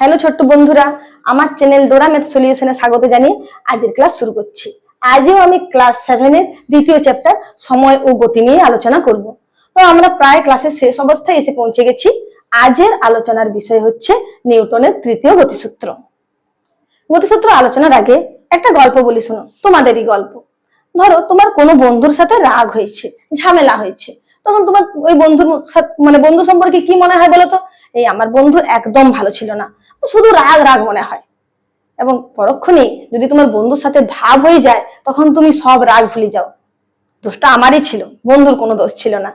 Hello ছোট্ট বন্ধুরা, আমার চ্যানেল ডোরা ম্যাথ সলিউশনে স্বাগত জানিয়ে আজকের ক্লাস শুরু করছি। আজও আমি ক্লাস সেভেনের দ্বিতীয় চ্যাপ্টার সময় ও গতি নিয়ে আলোচনা করব। তো আমরা প্রায় ক্লাসের শেষ অবস্থায় এসে পৌঁছে গেছি। আজের আলোচনার বিষয় হচ্ছে নিউটনের তৃতীয় গতিসূত্র। গতিসূত্র আলোচনার আগে একটা গল্প বলি শোনো, তোমাদেরই গল্প। ধরো তোমার কোনো বন্ধুর সাথে রাগ হয়েছে, ঝামেলা হয়েছে। তখন তোমার ওই বন্ধুর মানে বন্ধু সম্পর্কে কি মনে হয় বলো তো এই আমার বন্ধু একদম ভালো ছিল না। শুধু রাগ রাগ মনে হয়। এবং পরক্ষণেই যদি তোমার বন্ধুর সাথে ভাব হয়ে যায়, তখন তুমি সব রাগ ভুলে যাও। দোষটা আমারই ছিল, বন্ধুর কোনো দোষ ছিল না।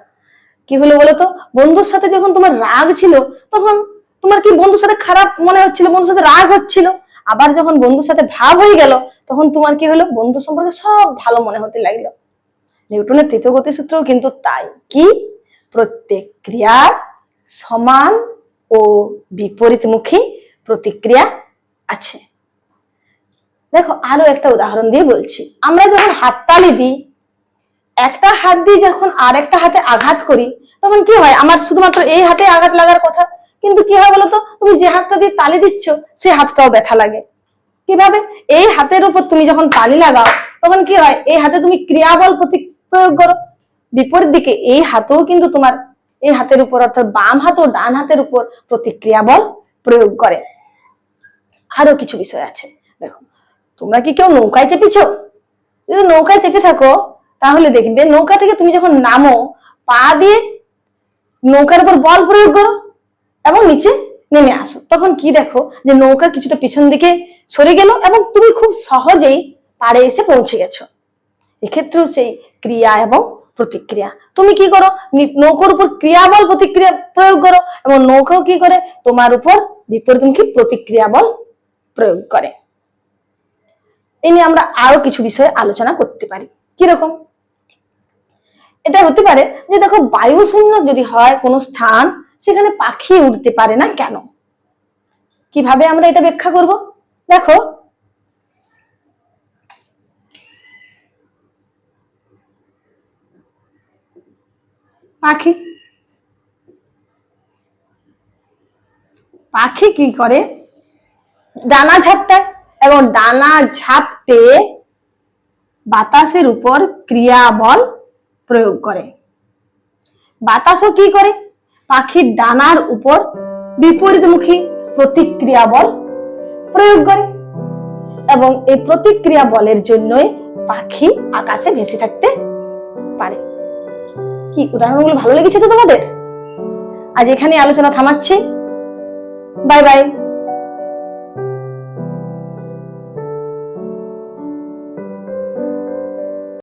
কি হলো বলো তো বন্ধুর সাথে যখন তোমার রাগ ছিল, তখন তোমার কি বন্ধুর সাথে খারাপ মনে হচ্ছিল, বন্ধুর সাথে রাগ হচ্ছিল? আবার যখন বন্ধুর সাথে ভাব হয়ে গেল, তখন তোমার কি হলো? বন্ধু সম্পর্কে সব ভালো মনে হতে লাগল। নিউটনের তৃতীয় গতিসূত্রও কিন্তু তাই। কি? প্রত্যেক ক্রিয়ার সমান ও বিপরীতমুখী প্রতিক্রিয়া আছে। দেখো, আরও একটা উদাহরণ দিয়ে বলছি। আমরা যখন হাততালি দিই, একটা হাত দিয়ে যখন আর একটা হাতে আঘাত করি, তখন কি হয়? আমার শুধুমাত্র এই হাতে আঘাত লাগার কথা। কিন্তু কি হয় বলতো? তুমি যে হাতটা দিয়ে তালি দিচ্ছ, সেই হাতটাও ব্যথা লাগে। কীভাবে? এই হাতের উপর তুমি যখন তালি লাগাও, তখন কি হয়? এই হাতে তুমি ক্রিয়াবল প্রতি প্রয়োগ করো বিপরীত দিকে এই হাতেও কিন্তু তোমার, এই হাতের উপর, অর্থাৎ বাম হাত ও ডান হাতের উপর প্রতিক্রিয়া বল প্রয়োগ করে। আরও কিছু বিষয় আছে, দেখো। তোমরা কি কেউ নৌকায় চেপেছো? যদি নৌকায় চেপে থাকো, তাহলে দেখবে নৌকা থেকে তুমি যখন নামো, পা দিয়ে নৌকার উপর বল প্রয়োগ করো এবং নিচে নেমে আসো। তখন কি দেখো যে নৌকা কিছুটা পিছন দিকে সরে গেল এবং তুমি খুব সহজেই পাড়ে এসে পৌঁছে গেছো। এক্ষেত্রেও সেই ক্রিয়া এবং প্রতিক্রিয়া। তুমি কি করো? নৌকার উপর ক্রিয়া বল প্রতিক্রিয়া প্রয়োগ করো এবং নৌকাও কি করে? তোমার উপর বিপরীতমুখী প্রতিক্রিয়া বল প্রয়োগ করে। এই নিয়ে আমরা আরও কিছু বিষয়ে আলোচনা করতে পারি। কীরকম? এটা হতে পারে যে দেখো বায়ু শূন্য যদি হয় কোনো স্থান, সেখানে পাখি উঠতে পারে না কেন? কীভাবে আমরা এটা ব্যাখ্যা করব? দেখো পাখি? পাখি কি করে? ডানা ঝাপটায় এবং ডানা ঝাপটে বাতাসের উপর ক্রিয়া বল প্রয়োগ করে। বাতাসও কি করে? পাখির ডানার উপর বিপরীতমুখী প্রতিক্রিয়া বল প্রয়োগ করে এবং এই প্রতিক্রিয়া বলের জন্যই পাখি আকাশে ভেসে থাকতে কি উদাহরণগুলো ভালো লেগেছে তো তোমাদের? আজ এখানে আলোচনা থামাচ্ছি। Bye bye.